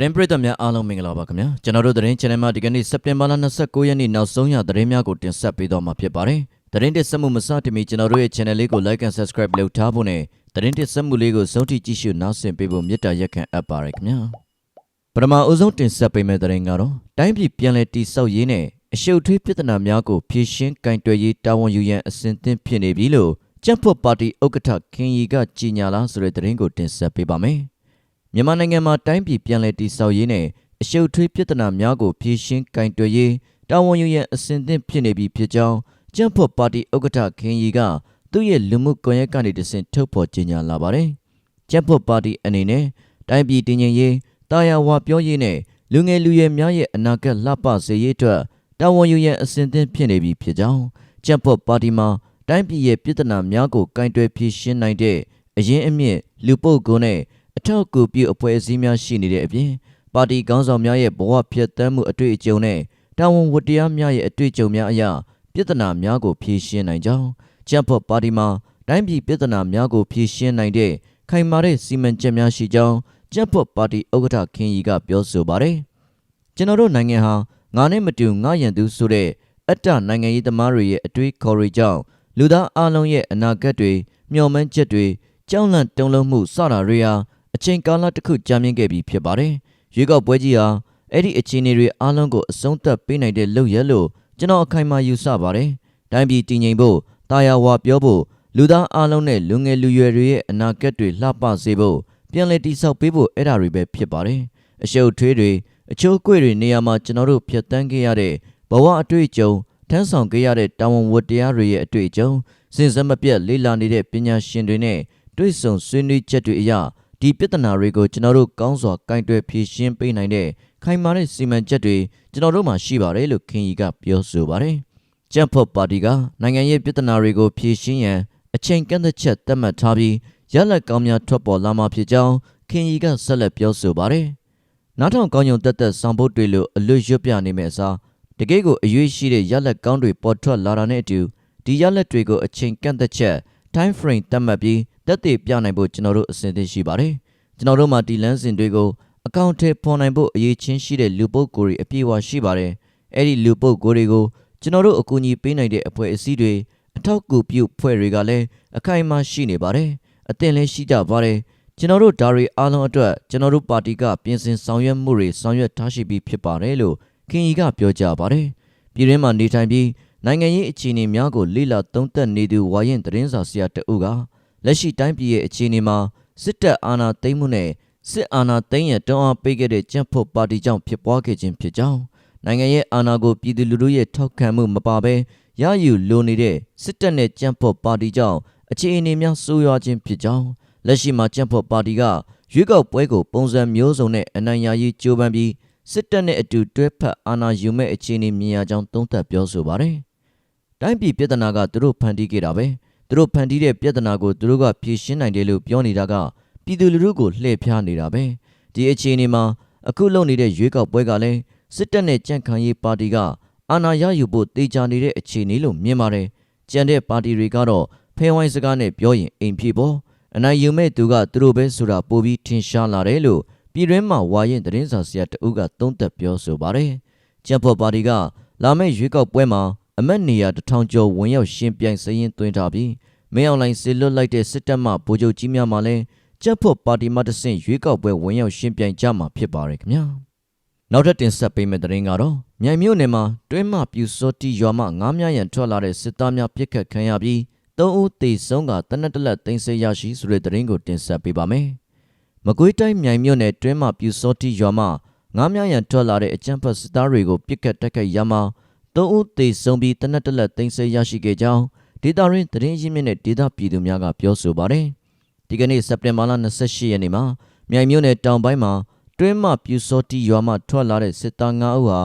သတင်းပရိသတ်များအားလုံးမင်္ဂလာပါခင်ဗျာကျွန်တော်တို့သတင်း channel မှာဒီကနေ့စက်တင်ဘာလ29ရက်နေ့နောက်ဆုံးရသတင်းများကိုတင်ဆက်ပေးတော့မှာဖြစ်ပါတယ်သတင်းတစ်ဆက်မှုမစတင်မီကျွန်တော်တို့ရဲ့ channel လေးကို like and subscribe လုပ်ထားဖို့နဲ့သတင်းတစ်ဆက်မှုလေးကိုစုံထိကြည့်ရှုနားဆင်ပေးဖို့မေတ္တာရက်ခံအပ်ပါတယ်ခင်ဗျာပထမအဦးဆုံးတင်ဆက်ပေးမယ့်သတင်းကတော့တိုင်းပြည်ပြန်လည်တည်ဆောက်ရေးနဲ့အရှုပ်ထွေးပြဿနာများကိုဖြေရှင်းကင်တွယ်ရေးတာဝန်ယူရန်အစဉ်သင့်ဖြစ်နေပြီလို့ကြက်ဖွတ်ပါတီဥက္ကဋ္ဌခင်ရီကကြီးညာလာဆိုတဲ့သတင်းကိုတင်ဆက်ပေးပါမယ် မြန်မာနိုင်ငံမှာတိုင်းပြည်ပြန်လည်တည်ဆောက်ရေးနဲ့အရှုပ်ထွေးပြဿနာများကိုဖြေရှင်းကင်တွယ်ရေးတာဝန်ယူရန်အစဉ်သင့်ဖြစ်နေပြီဖြစ်ကြောင်းကြက်ဖွတ်ပါတီဥက္ကဋ္ဌခင်ရီကသူ့ရဲ့လူမှုကွန်ရက်ကနေတဆင့်ထုတ်ဖော်ကြေညာလာပါတယ်ကြက်ဖွတ်ပါတီအနေနဲ့တိုင်းပြည်တည်ငြိမ်ရေးတာယာဝပြောရေးနဲ့လူငယ်လူရွယ်များရဲ့အနာဂတ်လှပစေရေးအတွက်တာဝန်ယူရန်အစဉ်သင့်ဖြစ်နေပြီဖြစ်ကြောင်းကြက်ဖွတ်ပါတီမှာတိုင်းပြည်ရဲ့ပြည်ထနာများကိုကင်တွယ်ဖြေရှင်းနိုင်တဲ့အရင်အမြင့်လူပုဂ္ဂိုလ်နဲ့ အထောက်အကူပြုအဖွဲ့အစည်းများရှိနေတဲ့အပြင်ပါတီခေါင်းဆောင်များရဲ့ဘဝဖြတ်သန်းမှုအတွေ့အကြုံနဲ့တာဝန်ဝတ္တရားများရဲ့အတွေ့အကြုံများအရပြည်ထနာများကိုဖြေရှင်းနိုင်ကြောင်းကြက်ဖွတ်ပါတီမှာတိုင်းပြည်ပြည်ထနာများကိုဖြေရှင်းနိုင်တဲ့ခိုင်မာတဲ့စီမံချက်များရှိကြောင်းကြက်ဖွတ်ပါတီဥက္ကဋ္ဌခင်ရီကပြောဆိုပါတယ်ကျွန်တော်တို့နိုင်ငံဟာငါနဲ့မတူငါရန်သူဆိုတဲ့အတ္တနိုင်ငံရေးသမားတွေရဲ့အတွေးခေါ်တွေကြောင့်လူသားအလုံးရဲ့အနာဂတ်တွေမျှော်မှန်းချက်တွေကြောက်လန့်တုန်လှုပ်မှုစတာတွေဟာ အချိန်ကာလတစ်ခုကြာမြင့်ခဲ့ပြီဖြစ်ပါတယ်။ရွေးကောက်ပွဲကြီးဟာအဲ့ဒီအခြေအနေတွေအလုံးကိုအဆုံးသတ်ပေးနိုင်တဲ့လုပ်ရလို့ကျွန်တော်အခိုင်အမာယူဆပါတယ်။တိုင်းပြည်တည်ငြိမ်ဖို့တာယာဝါပြောဖို့လူသားအလုံးနဲ့လူငယ်လူရွယ်တွေရဲ့အနာဂတ်တွေလှပစေဖို့ပြန်လည်တည်ဆောက်ပေးဖို့အဲ့ဒါတွေပဲဖြစ်ပါတယ်။အရှုပ်ထွေးတွေအချိုးအကွေ့တွေနေရာမှာကျွန်တော်တို့ဖြတ်တန်းခဲ့ရတဲ့ဘဝအတွေ့အကြုံထမ်းဆောင်ခဲ့ရတဲ့တာဝန်ဝတ္တရားတွေရဲ့အတွေ့အကြုံစဉ်ဆက်မပြတ်လေ့လာနေတဲ့ပညာရှင်တွေနဲ့တွေ့ဆုံဆွေးနွေးချက်တွေအရ ဒီပြဿနာတွေကိုကျွန်တော်တို့ကောင်းစွာကင်တွယ်ဖြေရှင်းပေးနိုင်တဲ့ခိုင်မာတဲ့စီမံချက်တွေကျွန်တော်တို့မှာရှိပါတယ်လို့ခင်ကြီးကပြောဆိုပါတယ်။ကျန်းဖော့ပါတီကနိုင်ငံရေးပြဿနာတွေကိုဖြေရှင်းရန်အချိန်ကန့်သက်ချက်သတ်မှတ်ထားပြီးရလဒ်ကောင်းများထွက်ပေါ်လာမှာဖြစ်ကြောင်းခင်ကြီးကဆက်လက်ပြောဆိုပါတယ်။နောက်ထောင်ကောင်းညုံတက်တက်ဆောင်ဖို့တွေလို့အလွတ်ရွတ်ပြနေမယ့်အစားတကယ့်ကိုအရွေးရှိတဲ့ရလက်ကောင်းတွေပေါ်ထွက်လာတာနဲ့အတူဒီရလက်တွေကိုအချိန်ကန့်သက်ချက် time frame သတ်မှတ်ပြီး တက်တည်ပြနိုင်ဖို့ကျွန်တော်တို့အစဉ်သင့်ရှိပါတယ်ကျွန်တော်တို့မှာဒီလမ်းစဉ်တွေကိုအကောင့်ထဲပေါ်နိုင်ဖို့အရေးချင်းရှိတဲ့လူပုဂ္ဂိုလ်တွေအပြည့်အဝရှိပါတယ်အဲ့ဒီလူပုဂ္ဂိုလ်တွေကိုကျွန်တော်တို့အကူအညီပေးနိုင်တဲ့အဖွဲ့အစည်းတွေအထောက်အကူပြုဖွဲ့တွေကလည်းအခိုင်အမာရှိနေပါတယ်အသင်လည်းရှိကြပါတယ်ကျွန်တော်တို့ဒါတွေအားလုံးအတွက်ကျွန်တော်တို့ပါတီကပြင်ဆင်ဆောင်ရွက်မှုတွေဆောင်ရွက်ထားရှိပြီးဖြစ်ပါတယ်လို့ခင်ကြီးကပြောကြပါတယ်။ပြည်တွင်းမှာနေထိုင်ပြီးနိုင်ငံရေးအခြေအနေများကိုလေ့လာသုံးသပ်နေသူဝါရင်သတင်းစာဆရာတအုပ်က လက်ရှိတိုင်းပြည်ရဲ့အခြေအနေမှာစစ်တပ်အာဏာသိမ်းမှုနဲ့စစ်အာဏာသိမ်းရတောင်းအားပေးခဲ့တဲ့ကြံ့ဖို့ပါတီကြောင့်ဖြစ်ပွားခဲ့ခြင်းဖြစ်ကြောင်းနိုင်ငံရဲ့အာဏာကိုပြည်သူလူထုရဲ့ထောက်ခံမှုမပါဘဲရယူလိုနေတဲ့စစ်တပ်နဲ့ကြံ့ဖို့ပါတီကြောင့်အခြေအနေများဆိုးရွားခြင်းဖြစ်ကြောင်းလက်ရှိမှာကြံ့ဖို့ပါတီကရွေးကောက်ပွဲကိုပုံစံမျိုးစုံနဲ့အနိုင်ရရေးကြိုးပမ်းပြီးစစ်တပ်နဲ့အတူတွဲဖက်အာဏာယူမဲ့အခြေအနေမြင်ရကြောင်းသုံးသပ်ပြောဆိုပါတယ်။တိုင်းပြည်ပြည်ထနာကသူတို့ဖန်တီးခဲ့တာပဲ။ သူတို့ဖန်တီးတဲ့ပြည်ထနာကိုသူတို့ကဖြေရှင်းနိုင်တယ်လို့ပြောနေတာကပြည်သူလူထုကိုလှည့်ဖျားနေတာပဲ။ဒီအခြေအနေမှာအခုလုပ်နေတဲ့ရွေးကောက်ပွဲကလည်းစစ်တပ်နဲ့ကြံ့ခိုင်ရေးပါတီကအာဏာရယူဖို့တေချာနေတဲ့အခြေအနေလို့မြင်ပါတယ်။ကြံတဲ့ပါတီတွေကတော့ဖဲဝိုင်းစကားနဲ့ပြောရင်အိမ်ဖြစ်ပေါ်အနိုင်ယူမဲ့သူကသူတို့ပဲဆိုတာပိုပြီးထင်ရှားလာတယ်လို့ပြည်တွင်းမှာဝါရင်သတင်းစာဆရာတဦးကသုံးသပ်ပြောဆိုပါတယ်။ကျပ်ဖော်ပါတီကလာမယ့်ရွေးကောက်ပွဲမှာ အမတ်နေရာတထောင်ကျော်ဝင်ရောက်ရှင်ပြိုင်စရင်သွင်းထားပြီးမင်းအောင်လှိုင်ဆေလွတ်လိုက်တဲ့စစ်တပ်မှဗိုလ်ချုပ်ကြီးများမှလည်းကျပ်ဖော်ပါတီမှတဆင့်ရွေးကောက်ပွဲဝင်ရောက်ရှင်ပြိုင်ကြမှာဖြစ်ပါတယ်ခင်ဗျာ။နောက်ထပ်တင်ဆက်ပေးမယ့်သတင်းကတော့မြိုင်မြို့နယ်မှာတွင်းမှပြူစောတီရွာမှငားများရန်ထွက်လာတဲ့စစ်သားများပြစ်ခတ်ခံရပြီးသုံးဦးသေဆုံးကတနက်တလက်သိမ်းဆည်းရရှိဆိုတဲ့သတင်းကိုတင်ဆက်ပေးပါမယ်။မကွေးတိုင်းမြိုင်မြို့နယ်တွင်းမှာပြူစောတိရွာမှာငားမြရန်ထွက်လာတဲ့အကြမ်းဖက်စစ်သားတွေကိုပြစ်ကတ်တက်ခတ်ရမှာ သုံးဦးသေဆုံးပြီးတနက်တလက်သိမ်းဆည်းရရှိခဲ့ကြောင်းဒေတာရင်းသတင်းရင်းမြစ်နဲ့ဒေတာပြည်သူများကပြောဆိုပါတယ်။ဒီကနေ့စက်တင်ဘာလ28ရက်နေ့မှာမြိုင်မြို့နယ်တောင်ပိုင်းမှာတွင်းမှပြူစောတိရွာမှထွက်လာတဲ့စစ်သား9ဦးဟာ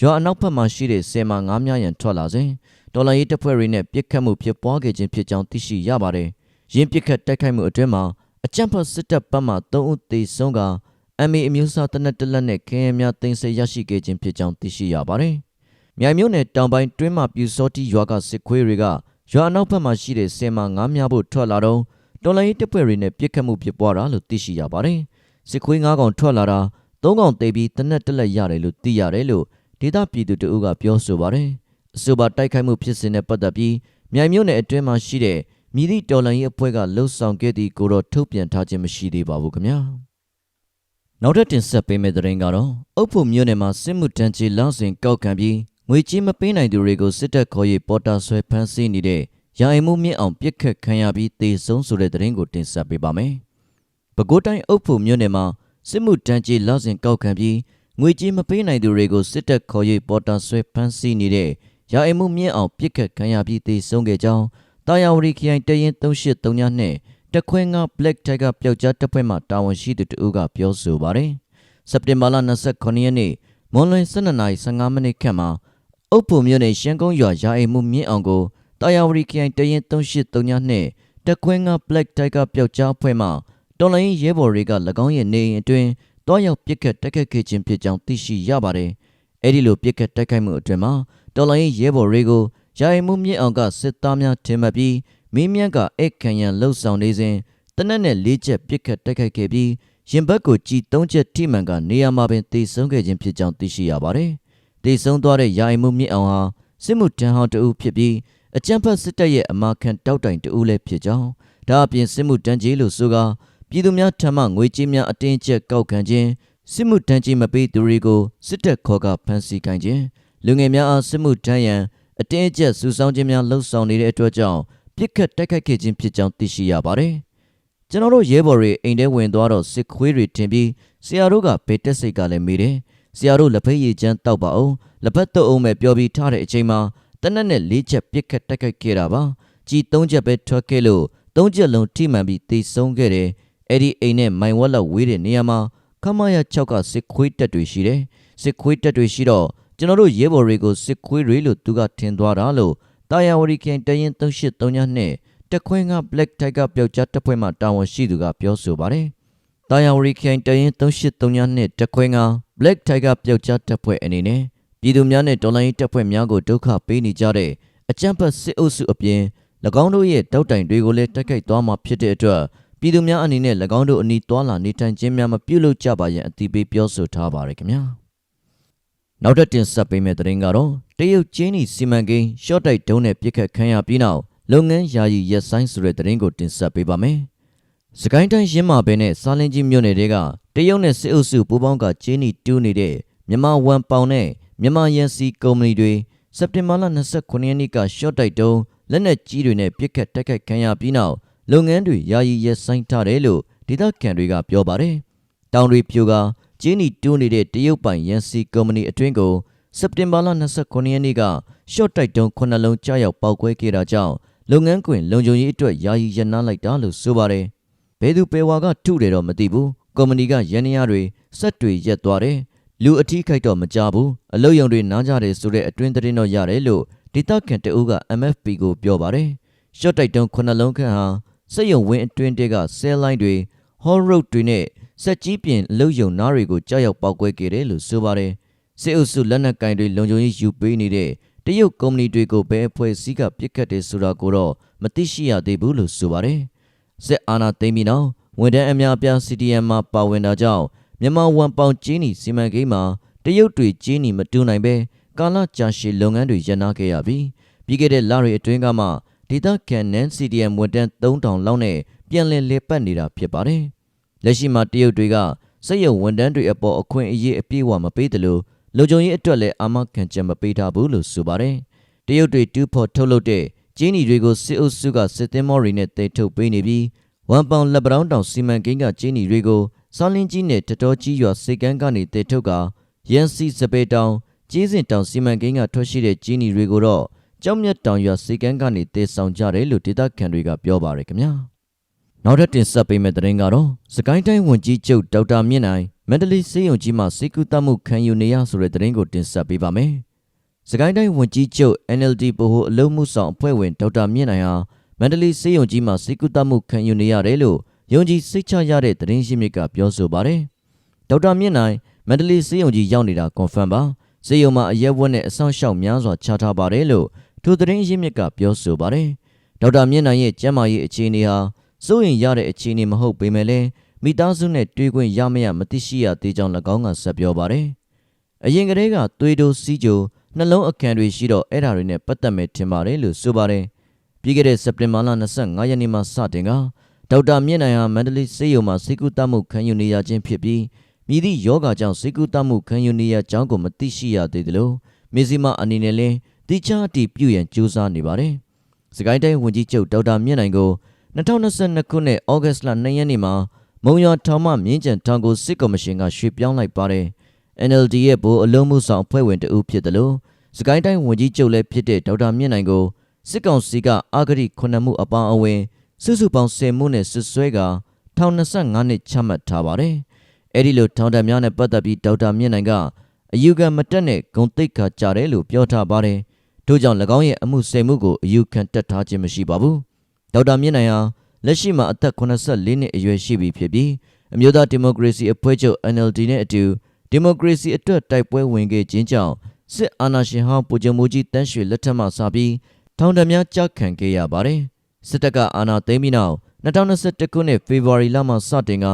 ရွာအနောက်ဘက်မှာရှိတဲ့ဆယ်မငားမြရန်ထွက်လာစဉ်ဒေါ်လာရေးတပ်ဖွဲ့တွေနဲ့ပြစ်ခတ်မှုဖြစ်ပွားခဲ့ခြင်းဖြစ်ကြောင်းသိရှိရပါတယ်။ရင်းပြစ်ခတ်တိုက်ခိုက်မှုအတွင်းမှာအကြံဖတ်စစ်တပ်ဘက်မှ3ဦးသေဆုံးကအမေအမျိုးသားတနက်တလက်နဲ့ခင်းရများတင်ဆက်ရရှိခဲ့ခြင်းဖြစ်ကြောင်းသိရှိရပါတယ်။ မြိုင်မြို့နယ်တောင်ပိုင်းတွင်းမှပြူစောတိရွာကစစ်ခွေးတွေကရွာအနောက်ဘက်မှာရှိတဲ့ဆင်မငားများဖို့ထွက်လာတော့တော်လိုင်းတပ်ဖွဲ့တွေနဲ့ပြစ်ခတ်မှုဖြစ်ပွားတာလို့သိရှိရပါတယ်။စစ်ခွေးငါးကောင်ထွက်လာတာသုံးကောင်သေးပြီးတနက်တက်လက်ရတယ်လို့သိရတယ်လို့ဒေသပြည်သူတအုပ်ကပြောဆိုပါတယ်အဆိုပါတိုက်ခိုက်မှုဖြစ်စဉ်နဲ့ပတ်သက်ပြီးမြိုင်မြို့နယ်အတွင်းမှာရှိတဲ့မြည်သည့်တော်လှန်ရေးအဖွဲ့ကလှုပ်ဆောင်ခဲ့သည့်ကိုတော့ထုတ်ပြန်ထားခြင်းမရှိသေးပါဘူးခင်ဗျာနောက်ထပ်တင်ဆက်ပေးမယ့်သတင်းကတော့အုပ်ဖို့မြို့နယ်မှာစစ်မှုတန်းကြီးလောက်စဉ်ကောက်ခံပြီး ငွေကြေးမပေးနိုင်သူတွေကိုစစ်တပ်ခေါ်ရေးပေါ်တာဆွဲဖမ်းဆီးနေတဲ့ရာအိမ်မှုမြင့်အောင်ပြစ်ခတ်ခံရပြီးတေဆုံးဆိုတဲ့သတင်းကိုတင်ဆက်ပေးပါမယ်။ပဲခူးတိုင်းအုပ်ဖို့မြို့နယ်မှာစစ်မှုတန်းကြီးလောက်စဉ်ကောက်ခံပြီးငွေကြေးမပေးနိုင်သူတွေကိုစစ်တပ်ခေါ်ရေးပေါ်တာဆွဲဖမ်းဆီးနေတဲ့ရာအိမ်မှုမြင့်အောင်ပြစ်ခတ်ခံရပြီးတေဆုံးခဲ့ကြောင်းတာယာဝတီခရိုင်တရင်383ညနဲ့တခွင်းက Black Tiger ပျောက်ကြားတပ်ဖွဲ့မှတာဝန်ရှိသူတို့ကပြောဆိုပါတယ်။စက်တင်ဘာလ29ရက်နေ့မွန်လွင်12:15မိနစ်ခန့်မှာ အုပ်ဖို့မြို့နယ်ရှမ်းကုန်းရွာရာအိမ်မှုမြင့်အောင်ကိုတာယာဝတီခရိုင်တရင်383ညနဲ့တခွင်းက Black Tiger ပျောက်ကြားအဖွဲ့မှတော်လိုင်းရဲဘော်တွေက၎င်းရဲ့နေအိမ်အတွင်းတွားရောက်ပစ်ခတ်တိုက်ခိုက်ခဲ့ခြင်းဖြစ်ကြောင်းသိရှိရပါတယ်။အဲဒီလိုပစ်ခတ်တိုက်ခိုက်မှုအတွင်မှာတော်လိုင်းရဲဘော်တွေကိုရာအိမ်မှုမြင့်အောင်ကစစ်သားများထင်မှတ်ပြီးမင်းမြတ်ကအိတ်ခံရန်လှုပ်ဆောင်နေစဉ်တနက်နဲ့လေးချက်ပစ်ခတ်တိုက်ခိုက်ခဲ့ပြီးရင်ဘတ်ကိုကြည်သုံးချက်ထိမှန်ကနေရာမှာပင်တေဆုံးခဲ့ခြင်းဖြစ်ကြောင်းသိရှိရပါတယ်။ တေဆုံးသွားတဲ့ရာအိမ်မှုမြင့်အောင်ဟာစစ်မှုထမ်းဟောင်းတဦးဖြစ်ပြီးအကြံဖတ်စစ်တပ်ရဲ့အမာခံတောက်တိုင်တဦးလည်းဖြစ်ကြောင်းဒါအပြင်စစ်မှုတန်းကြီးလို့ဆိုကာပြည်သူများထံမှငွေကြေးများအတင်းကျပ်ကောက်ခံခြင်းစစ်မှုတန်းကြီးမပေးသူတွေကိုစစ်တပ်ခေါ်ကဖမ်းဆီးခိုင်းခြင်းလူငယ်များအားစစ်မှုထမ်းရန်အတင်းအကျပ်စူဆောင်းခြင်းများလှုံ့ဆော်နေတဲ့အတွက်ကြောင့်ပြစ်ခတ်တိုက်ခိုက်ခဲ့ခြင်းဖြစ်ကြောင်းသိရှိရပါတယ်။ကျွန်တော်တို့ရဲဘော်တွေအိမ်ထဲဝင်သွားတော့စစ်ခွေးတွေတင်ပြီးဆရာတို့ကဘေးတက်စိတ်ကလည်းမေးတယ်။ ဆရာတို့လက်ဖက်ရည်ချမ်းတောက်ပါအောင်လက်ဖက်တုပ်အောင်ပဲပြောပြီးထားတဲ့အချိန်မှာတနက်နဲ့လေးချက်ပြစ်ခတ်တိုက်ခိုက်ခဲ့တာပါ။ကြီးသုံးချက်ပဲထွက်ခဲ့လို့သုံးချက်လုံးထိမှန်ပြီးသေဆုံးခဲ့တယ်။အဲ့ဒီအိမ်နဲ့မိုင်ဝက်လောက်ဝေးတဲ့နေရာမှာခမရ6ကစစ်ခွေးတက်တွေရှိတယ်။စစ်ခွေးတက်တွေရှိတော့ကျွန်တော်တို့ရဲဘော်တွေကိုစစ်ခွေးတွေလို့သူကထင်သွားတာလို့တာယာဝရီခင်တရင်383ညနဲ့တက်ခွင်းက Black Tiger ပျောက်ကြားတပ်ဖွဲ့မှတာဝန်ရှိသူကပြောဆိုပါတယ်။ တာယာဝရီခင်တရင်383ညနဲ့တက်ခွင်းက Black Tiger ပျောက်ကြားတပ်ဖွဲ့အနေနဲ့ပြည်သူများနဲ့တော်လိုင်းတပ်ဖွဲ့များကိုဒုက္ခပေးနေကြတဲ့အကြမ်းဖက်စစ်အုပ်စုအပြင်၎င်းတို့ရဲ့တောက်တိုင်တွေကိုလည်းတိုက်ခိုက်သွားမှာဖြစ်တဲ့အတွက်ပြည်သူများအနေနဲ့၎င်းတို့အနီးသွာလာနေထိုင်ခြင်းများမပြုလုပ်ကြပါရန်အတိပေးပြောဆိုထားပါရခင်ဗျာနောက်ထပ်တင်ဆက်ပေးမယ့်သတင်းကတော့တရုတ်ကျင်းနီစီမံကိန်းရှော့တိုက်ဒုံးနဲ့ပြစ်ခတ်ခံရပြီးနောက်လုပ်ငန်းယာယီရက်ဆိုင်ဆိုတဲ့သတင်းကိုတင်ဆက်ပေးပါမယ် စကိုင်းတိုင်းရင်းမာဘဲနဲ့စာလင်းကြီးမြို့နယ်တွေကတရုတ်နဲ့စစ်အုပ်စုပူးပေါင်းကကျင်းနီတူးနေတဲ့မြန်မာဝန်ပေါင်နဲ့မြန်မာရန်စီကုမ္ပဏီတွေစက်တင်ဘာလ29ရက်နေ့ကရှော့တိုက်တုံးလက်နက်ကြီးတွေနဲ့ပစ်ခတ်တိုက်ခိုက်ခံရပြီးနောက်လုပ်ငန်းတွေယာယီရပ်ဆိုင်းထားတယ်လို့ဒေသခံတွေကပြောပါတယ်။တောင်တွေပြိုကကျင်းနီတူးနေတဲ့တရုတ်ပိုင်ရန်စီကုမ္ပဏီအတွင်းကိုစက်တင်ဘာလ29ရက်နေ့ကရှော့တိုက်တုံး9လုံးကြားရောက်ပောက်ကွဲခဲ့တာကြောင့်လုပ်ငန်းခွင်လုံခြုံရေးအတွက်ယာယီရပ်နားလိုက်တာလို့ဆိုပါတယ်။ ဘယ်သူပေဝါကထုတယ်တော့မသိဘူး။ကုမ္ပဏီကရန်ရတွေစက်တွေရက်သွားတယ်။လူအထီးခိုက်တော့မကြဘူး။အလုတ်ယုံတွေနားကြတယ်ဆိုတဲ့အတွင်းသတင်းတော့ရတယ်လို့ဒေသခံတအုပ်က MFP ကိုပြောပါတယ်။ရှော့တိုက်တုံး9လုံးခန့်ဟာစက်ယုံဝင်းအတွင်းတဲကဆဲလိုင်းတွေ hall road တွေနဲ့စက်ကြီးပြင်အလုတ်ယုံနားတွေကိုကြားရောက်ပောက်ကွဲခဲ့တယ်လို့ဆိုပါတယ်။စစ်အုပ်စုလက်နက်ကင်တွေလုံခြုံရေးယူပေးနေတဲ့တရုတ်ကုမ္ပဏီတွေကိုဘယ်အဖွဲ့အစည်းကပြစ်ခတ်တယ်ဆိုတာကိုတော့မသိရှိရသေးဘူးလို့ဆိုပါတယ်။ စစ်အာဏာသိမ်းပြီးနောက်ဝန်ထမ်းအများအပြား CDM မှာပါဝင်တာကြောင့်မြန်မာဝန်ပေါင်ကျင်းနီစီမံကိန်းမှာတရုတ်တွေကျင်းနီမတူနိုင်ပဲကာလကြာရှည်လုပ်ငန်းတွေရပ်နားခဲ့ရပြီးပြီးခဲ့တဲ့လတွေအတွင်းကမှဒေသခံနန် CDM ဝန်တန်း3000လောက်နဲ့ပြန်လည်လေပတ်နေတာဖြစ်ပါတယ်။လက်ရှိမှာတရုတ်တွေကစက်ရုံဝန်တန်းတွေအပေါ်အခွင့်အရေးအပြည့်အဝမပေးသလိုလုံခြုံရေးအတွက်လည်းအာမခံချက်မပေးထားဘူးလို့ဆိုပါတယ်။တရုတ်တွေတူးဖော်ထုတ်လုပ်တဲ့ ကျင်းနီတွေကိုစစ်အုပ်စုကစစ်သင်းမောတွေနဲ့တိတ်ထုတ်ပေးနေပြီးဝမ်ပောင်လက်ပတောင်းတောင်စီမံကိန်းကကျင်းနီတွေကိုစောင်းလင်းကြီးနဲ့တတော်ကြီးရွာစိတ်ကန်းကနေတိတ်ထုတ်ကရန်စီစပေတောင်ကျေးစင်တောင်စီမံကိန်းကထွက်ရှိတဲ့ကျင်းနီတွေကိုတော့ကြောက်မြတ်တောင်ရွာစိတ်ကန်းကနေတေဆောင်ကြတယ်လို့ဒေသခံတွေကပြောပါတယ်ခင်ဗျာနောက်ထပ်တင်ဆက်ပေးမယ့်သတင်းကတော့စကိုင်းတိုင်းဝန်ကြီးချုပ်ဒေါက်တာမြင့်နိုင်မန္တလေးစေယုံကြီးမှစိတ်ကူးတမှုခံယူနေရဆိုတဲ့သတင်းကိုတင်ဆက်ပေးပါမယ် စကိုင်းတိုင်းဝန်ကြီးချုပ် NLD ဗဟိုအလုံးမှုဆောင်အဖွဲ့ဝင်ဒေါက်တာမြင့်နိုင်ဟာမန္တလေးစေယုံကြီးမှစိတ်ကူးတမှုခံယူနေရတယ်လို့ယုံကြည်စိတ်ချရတဲ့သတင်းရင်းမြစ်ကပြောဆိုပါတယ်ဒေါက်တာမြင့်နိုင်မန္တလေးစေယုံကြီးရောက်နေတာကွန်ဖမ်ပါစေယုံမှာအရက်ဝက်နဲ့အဆောင်ရှောက်များစွာချထားပါတယ်လို့ထိုသတင်းရင်းမြစ်ကပြောဆိုပါတယ်ဒေါက်တာမြင့်နိုင်ရဲ့ကျန်းမာရေးအခြေအနေဟာစိုးရင်ရတဲ့အခြေအနေမဟုတ်ပေမဲ့လည်းမိသားစုနဲ့တွေ့ခွင့်ရမရမသိရှိရသေးကြောင်း၎င်းကဆက်ပြောပါတယ်။အရင်ကတည်းကသွေးတိုးစီးကြို နှလုံးအခမ်းတွေရှိတော့အဲ့ဓာတွေနဲ့ပတ်သက်မဲ့ထင်ပါတယ်လို့ဆိုပါတယ်။ပြီးခဲ့တဲ့စက်တင်ဘာလ25ရက်နေ့မှာစတင်ကဒေါက်တာမြင့်နိုင်ဟာမန္တလေးစေယုံမှာစိတ်ကူးတမှုခံယူနေရခြင်းဖြစ်ပြီးမြည်သည့်ယောဂကြောင့်စိတ်ကူးတမှုခံယူနေရကြောင်းကိုမသိရှိရသေးသလိုမေဇီမာအနေနဲ့လည်းတိကျအတီးပြုရန်ကြိုးစားနေပါတယ်။စကိုင်းတိုင်းဝန်ကြီးချုပ်ဒေါက်တာမြင့်နိုင်ကို2022ခုနှစ်ဩဂတ်စ်လ2ရက်နေ့မှာမုံရွာထောင်မှမြင်းကျန်ထောင်ကိုစစ်ကော်မရှင်ကရွှေ့ပြောင်းလိုက်ပါတယ်။ NLD ရဲ့ဗိုလ်အလုံးမှုဆောင်အဖွဲ့ဝင်တဦးဖြစ်တယ်လို့စကိုင်းတိုင်းဝန်ကြီးချုပ်လည်းဖြစ်တဲ့ဒေါက်တာမြင့်နိုင်ကိုစစ်ကောင်စီကအာဂရိခုနှစ်မှုအပါအဝင်စုစုပေါင်း10မှုနဲ့ဆွဆွဲကထောင်25နှစ်ချမှတ်ထားပါတယ်။အဲဒီလိုထောင်တက်များနဲ့ပတ်သက်ပြီးဒေါက်တာမြင့်နိုင်ကအယူခံမတက်နဲ့ဂုံတိတ်ခါကြတယ်လို့ပြောထားပါတယ်။ထို့ကြောင့်၎င်းရဲ့အမှု10မှုကိုအယူခံတက်ထားခြင်းမရှိပါဘူး။ဒေါက်တာမြင့်နိုင်ဟာလက်ရှိမှာအသက်84နှစ်အရွယ်ရှိပြီဖြစ်ပြီးအမျိုးသားဒီမိုကရေစီအဖွဲ့ချုပ် NLD နဲ့အတူ ဒီမိုကရေစီအတွက်တိုက်ပွဲဝင်ခဲ့ခြင်းကြောင့်စစ်အာဏာရှင်ဟောင်းပူဂျမိုကြီးတန်းရွှေလက်ထက်မှစပြီးထောင်ဒဏ်များကြာခံခဲ့ရပါတယ်။စစ်တပ်ကအာဏာသိမ်းပြီးနောက်2021ခုနှစ်ဖေဖော်ဝါရီလမှစတင်က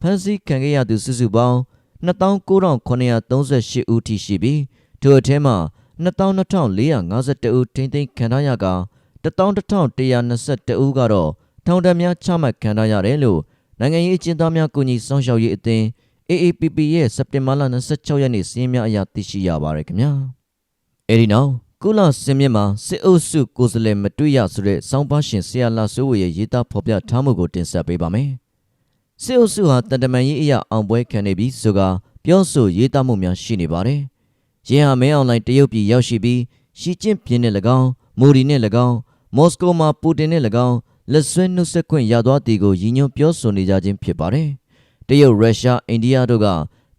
ဖမ်းဆီးခံခဲ့ရသူစုစုပေါင်း29,938ဦးထိရှိပြီးထိုအထဲမှာ22,452ဦးထိန်းသိမ်းခံထားရက11,122ဦးကတော့ထောင်ဒဏ်များချမှတ်ခံထားရတယ်လို့နိုင်ငံရေးအကျဉ်းသားများကူညီဆောင်ရှောက်ရေးအသင်း AAPP ရဲ့စက်တင်ဘာလ26ရက်နေ့စီးရင်များအရသိရှိရပါတယ်ခင်ဗျာအဲဒီနောက်ကုလစင်မြင့်မှာစစ်အုပ်စုကိုယ်စားလှယ်မတွေ့ရဆိုတဲ့စောင်းပါရှင်ဆရာလာစိုးဝေရဲ့ရေးသားဖော်ပြထားမှုကိုတင်ဆက်ပေးပါမယ်စစ်အုပ်စုဟာတန်တမန်ရေးအရာအောင်ပွဲခံနေပြီးဆိုကပြောဆိုရေးသားမှုများရှိနေပါတယ်ရင်းဟာမဲအွန်လိုင်းတရုတ်ပြည်ရောက်ရှိပြီးရှီကျင့်ပြင်းနဲ့၎င်းမိုဒီနဲ့၎င်းမော်စကိုမှာပူတင်နဲ့၎င်းလက်ဆွဲနှုတ်ဆက်ခွင့်ရသွားသည်ကိုရည်ညွှန်းပြောဆိုနေကြခြင်းဖြစ်ပါတယ်။ တရုတ်၊ရုရှား၊အိန္ဒိယတို့က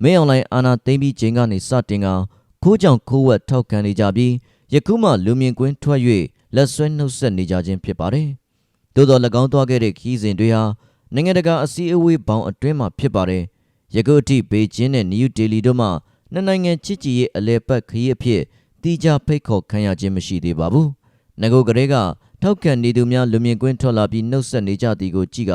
မဲအွန်လိုင်းအာဏာသိမ်းပြီးချိန်ကနေစတင်ကခိုးကြောင်ခိုးဝက်ထောက်ခံနေကြပြီးယခုမှလူမြင်ကွင်းထွက်၍လက်ဆွဲနှုတ်ဆက်နေကြခြင်းဖြစ်ပါတယ်။သို့တော်၎င်းသွားခဲ့တဲ့ခီးစဉ်တွေဟာနိုင်ငံတကာအစည်းအဝေးပေါင်းအတွင်းမှာဖြစ်ပါတယ်။ယခုအထိဘေကျင်းနဲ့နယူးဒေလီတို့မှနှစ်နိုင်ငံချစ်ကြည်ရေးအလဲပတ်ခရီးအဖြစ်တီးခြားဖိတ်ခေါ်ခံရခြင်းမရှိသေးပါဘူး။ငကိုကလေးကထောက်ခံနေသူများလူမြင်ကွင်းထွက်လာပြီးနှုတ်ဆက်နေကြသည်ကိုကြည့်က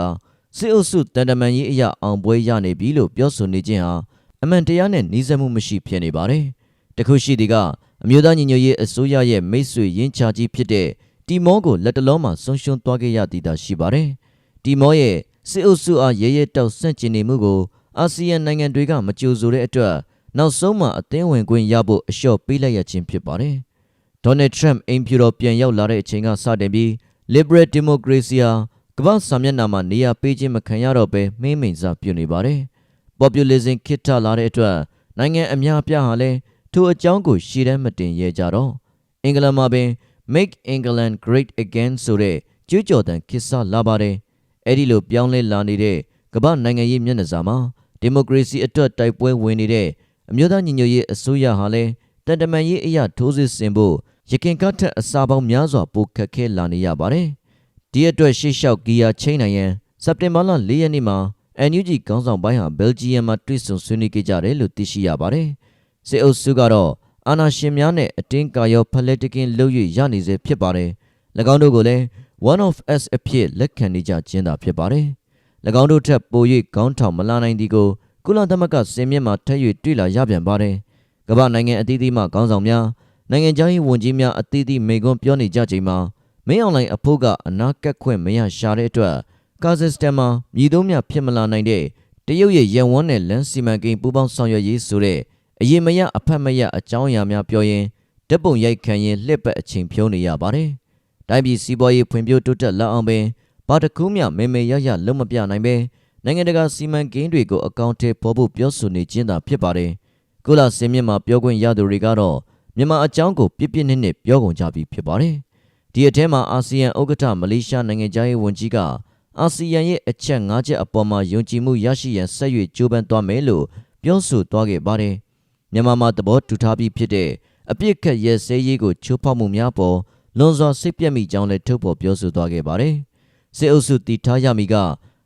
စစ်အုပ်စုတန်တမန်ရေးအရာအောင်ပွဲရနေပြီလို့ပြောဆိုနေခြင်းဟာအမှန်တရားနဲ့နှီးစပ်မှုမရှိဖြစ်နေပါတယ်။တခုရှိသည်ကအမျိုးသားညီညွတ်ရေးအစိုးရရဲ့မိတ်ဆွေရင်းချကြီးဖြစ်တဲ့တီမောကိုလက်တလုံးမှာဆုံးရှုံးသွားခဲ့ရသည်သာရှိပါတယ်။တီမောရဲ့စစ်အုပ်စုအားရဲရဲတောက်ဆန့်ကျင်နေမှုကိုအာဆီယံနိုင်ငံတွေကမကြိုဆိုတဲ့အတွက်နောက်ဆုံးမှာအသင်းဝင်ခွင့်ရဖို့အလျှော့ပေးလိုက်ရခြင်းဖြစ်ပါတယ်။ဒေါ်နယ်ထရန့်အိမ်ဖြူတော်ပြန်ရောက်လာတဲ့အချိန်ကစတင်ပြီး Liberal Democracy ဟာ ကမ္ဘာစာမျက်နှာမှာနေရာပေးခြင်းမခံရတော့ဘဲမင်းမိန်စာပြုနေပါတယ်။ Populism ခေတ်ထလာတဲ့အတွက်နိုင်ငံအများအပြားဟာလည်းထိုအကြောင်းကိုရှေ့တန်းမတင်ရဲကြတော့အင်္ဂလန်မှာပင် Make England Great Again ဆိုတဲ့ကြွေးကြော်သံခေတ်ဆလာပါတယ်။အဲ့ဒီလိုပြောင်းလဲလာနေတဲ့ကမ္ဘာနိုင်ငံရေးမျက်နှာစာမှာဒီမိုကရေစီအတွက်တိုက်ပွဲဝင်နေတဲ့အမျိုးသားညီညွတ်ရေးအစိုးရဟာလည်းတန်တမန်ရေးအရာထိုးစစ်ဆင်ဖို့ရခင်ကထက်အစာပေါင်းများစွာပိုခက်ခဲလာနေရပါတယ်။ ဒီအတွက်ရှေ့လျှောက်ဂီယာချိန်နိုင်ရန်စက်တင်ဘာလ၄ရက်နေ့မှာ NUG ခေါင်းဆောင်ပိုင်းဟာဘယ်ဂျီယံမှာတွေ့ဆုံဆွေးနွေးခဲ့ကြတယ်လို့သိရှိရပါတယ်။စစ်အုပ်စုကတော့အာဏာရှင်များနဲ့အတင်းကာရောဖလက်တကင်းလုပ်၍ရနေစေဖြစ်ပါတယ်။၎င်းတို့ကိုလည်း one of us အဖြစ်လက်ခံနေကြခြင်းသာဖြစ်ပါတယ်။၎င်းတို့ထက်ပို၍ခေါင်းထောင်မလာနိုင်သည်ကိုကုလသမဂ္ဂစင်မြင့်မှာထပ်၍တွေ့လာရပြန်ပါတယ်။ကမ္ဘာနိုင်ငံအသီးသီးမှခေါင်းဆောင်များနိုင်ငံခြားရေးဝန်ကြီးများအသီးသီးမိန့်ခွန်းပြောနေကြချိန်မှာ မင်းအောင်လှိုင်အဖို့ကအနာကက်ခွင့်မရရှာတဲ့အတွက်ကာဇက်စတန်မှာမြည်သုံးမြဖြစ်မလာနိုင်တဲ့တရုတ်ရဲ့ရန်ဝန်းနဲ့လမ်းစီမံကိန်းပူးပေါင်းဆောင်ရွက်ရေးဆိုတဲ့အရေးမရအဖက်မရအကြောင်းအရာများပြောရင်ဓပုံရိုက်ခံရင်လှစ်ပတ်အချိန်ဖြုံးနေရပါတယ်။တိုင်းပြည်စီးပွားရေးဖွံ့ဖြိုးတိုးတက်လာအောင်ပင်ဘာတကူးမြမေမေရရလုံးမပြနိုင်ပဲနိုင်ငံတကာစီမံကိန်းတွေကိုအကောင့်ထဲပေါ်ဖို့ပြောဆိုနေခြင်းသာဖြစ်ပါတယ်။ကုလစင်မြင့်မှာပြောခွင့်ရသူတွေကတော့မြန်မာအကြောင်းကိုပြစ်ပြစ်နစ်နစ်ပြောကုန်ကြပြီးဖြစ်ပါတယ်။ ဒီအထဲမှာအာဆီယံဥက္ကဋ္ဌမလေးရှားနိုင်ငံသားရေးဝန်ကြီးကအာဆီယံရဲ့အချက်၅ချက်အပေါ်မှာယုံကြည်မှုရရှိရန်ဆက်ရွေကြိုးပမ်းသွားမယ်လို့ပြောဆိုသွားခဲ့ပါတယ်။မြန်မာမှာသဘောတူထားပြီးဖြစ်တဲ့အပြစ်ခတ်ရဲစဲရေးကိုချိုးဖောက်မှုများပေါ်လွန်စွာစိတ်ပြက်မိကြောင်းလည်းထုတ်ဖော်ပြောဆိုသွားခဲ့ပါတယ်။စစ်အုပ်စုတည်ထားရမည်က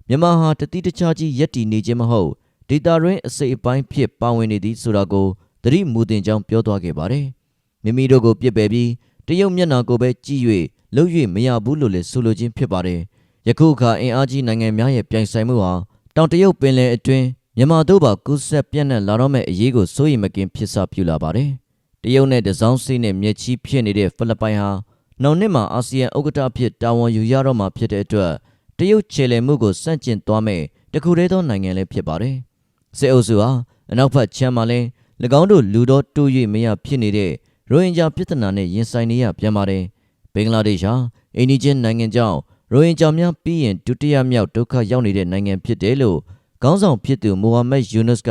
မြန်မာဟာတတိတခြားကြီးယက်တီနေခြင်းမဟုတ်ဒေတာရင်းအစိပ်အပိုင်းဖြစ်ပါဝင်နေသည်ဆိုတာကိုသတိမူတင်ကြောင်းပြောသွားခဲ့ပါတယ်။မိမိတို့ကိုပြစ်ပယ်ပြီး တရုတ်မျက်နှာကိုပဲကြည့်၍လှုပ်၍မရဘူးလို့လည်းဆိုလိုခြင်းဖြစ်ပါတယ်။ယခုအခါအင်အားကြီးနိုင်ငံများရဲ့ပြိုင်ဆိုင်မှုဟာတောင်တရုတ်ပင်လယ်အတွင်းမြန်မာတို့ပါကူးဆက်ပြန့်နှံ့လာတော့မဲ့အရေးကိုစိုးရိမ်မကင်းဖြစ်စပြုလာပါတယ်တရုတ်နဲ့တစောင်းစိနဲ့မြက်ချီဖြစ်နေတဲ့ဖိလစ်ပိုင်ဟာနောက်နှစ်မှာအာဆီယံဥက္ကဋ္ဌအဖြစ်တာဝန်ယူရတော့မှာဖြစ်တဲ့အတွက်တရုတ်ခြေလှယ်မှုကိုစန့်ကျင်သွားမဲ့တခုတည်းသောနိုင်ငံလည်းဖြစ်ပါတယ်စစ်အုပ်စုဟာအနောက်ဘက်ခြမ်းမှာလည်း၎င်းတို့လူတော်တိုး၍မရဖြစ်နေတဲ့ ရိုဟင်ဂျာပြည်ထနာနဲ့ရင်ဆိုင်နေရပြန်ပါတယ်ဘင်္ဂလားဒေ့ရှ်ဟာအိန္ဒိချင်းနိုင်ငံကြောင့်ရိုဟင်ဂျာများပြီးရင်ဒုတိယမြောက်ဒုက္ခရောက်နေတဲ့နိုင်ငံဖြစ်တယ်လို့ခေါင်းဆောင်ဖြစ်သူမိုဟာမက်ယူနုစ်က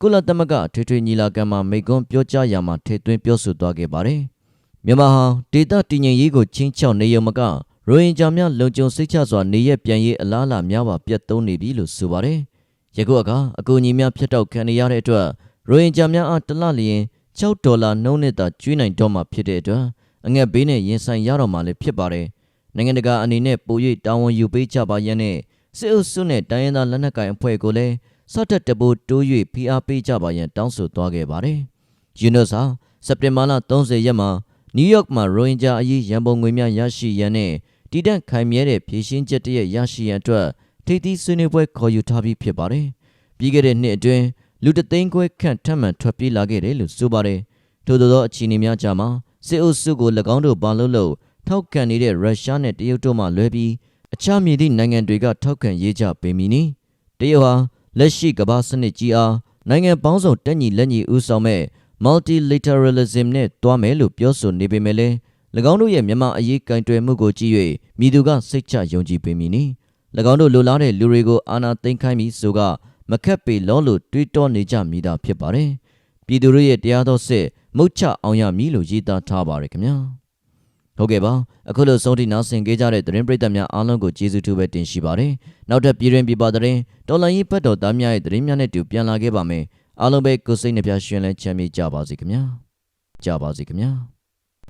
ကုလသမဂ္ဂထွေထွေညီလာခံမှာမိန့်ခွန်းပြောကြားရာမှာထည့်သွင်းပြောဆိုသွားခဲ့ပါတယ်။မြန်မာဟာဒေသတည်ငြိမ်ရေးကိုချင်းချောက်နေရုံမကရိုဟင်ဂျာများလုံခြုံစိတ်ချစွာနေရပြန်ရေးအလားအလာများပါပြတ်သုံးနေပြီလို့ဆိုပါတယ်။ယခုအခါအကူအညီများဖျက်တောက်ခံနေရတဲ့အတွက်ရိုဟင်ဂျာများအားတစ်လလျင် 6ဒေါ်လာနှုန်းနဲ့သာကျွေးနိုင်တော့မှာဖြစ်တဲ့အတွက်အငတ်ဘေးနဲ့ရင်ဆိုင်ရတော့မှာလည်းဖြစ်ပါတယ်။နိုင်ငံတကာအနေနဲ့ပို၍တာဝန်ယူပေးကြပါရန်နဲ့စစ်အုပ်စုနဲ့တိုင်းရင်းသားလက်နက်ကိုင်အဖွဲ့ကိုလည်းစော့တက်တပိုးတိုး၍ဖိအားပေးကြပါရန်တောင်းဆိုသွားခဲ့ပါတယ်။ယူနွတ်ဟာစက်တင်ဘာလ30ရက်မှာနယူးယောက်မှာရိုဟင်ဂျာအရေးရန်ပုံငွေများရရှိရန်နဲ့တည်တံ့ခိုင်မြဲတဲ့ဖြည့်ရှင်းချက်တရက်ရရှိရန်အတွက်ထိပ်သီးဆွေးနွေးပွဲခေါ်ယူထားပြီးဖြစ်ပါတယ်။ပြီးခဲ့တဲ့နှစ်အတွင်း လူတသိန်းခွဲခန့်ထပ်မံထွက်ပြေးလာခဲ့တယ်လို့ဆိုပါတယ်။ထို့သောအခြေအနေများကြားမှာစစ်အုပ်စုကို၎င်းတို့ဘာလို့လို့ထောက်ခံနေတဲ့ရုရှားနဲ့တရုတ်တို့မှလွဲပြီးအခြားမြည်သည့်နိုင်ငံတွေကထောက်ခံရေးကြပေမည်နီတရုတ်ဟာလက်ရှိကမ္ဘာစနစ်ကြီးအားနိုင်ငံပေါင်းစုံတက်ညီလက်ညီဦးဆောင်မဲ့ multilateralism နဲ့တွားမယ်လို့ပြောဆိုနေပေမဲ့လည်း၎င်းတို့ရဲ့မြန်မာအရေးကင်တွယ်မှုကိုကြည့်၍မိသူကစိတ်ချယုံကြည်ပေမည်နီ၎င်းတို့လိုလားတဲ့လူတွေကိုအာဏာသိမ်းခိုင်းပြီးဆိုက မခက်ပေလောလို့တွေးတောနေကြမိတာဖြစ်ပါတယ်ပြည်သူတို့ရဲ့တရားတော်စစ်မုတ်ချအောင်ရမည်လို့ရေးသားထားပါတယ်ခင်ဗျာဟုတ်ကဲ့ပါအခုလိုဆုံးထိနောက်ဆင်ခဲ့ကြတဲ့သတင်းပရိသတ်များအားလုံးကိုကျေးဇူးတူပဲတင်ရှိပါတယ်နောက်ထပ်ပြည်တွင်ပြည်ပသတင်းတော်လိုင်းရေးပတ်တော်သားများရဲ့သတင်းများနဲ့တူပြန်လာခဲ့ပါမယ်အားလုံးပဲကိုယ်စိတ်နှပြရှင်လဲချမ်းမြေ့ကြပါစေခင်ဗျာကြပါစေခင်ဗျာ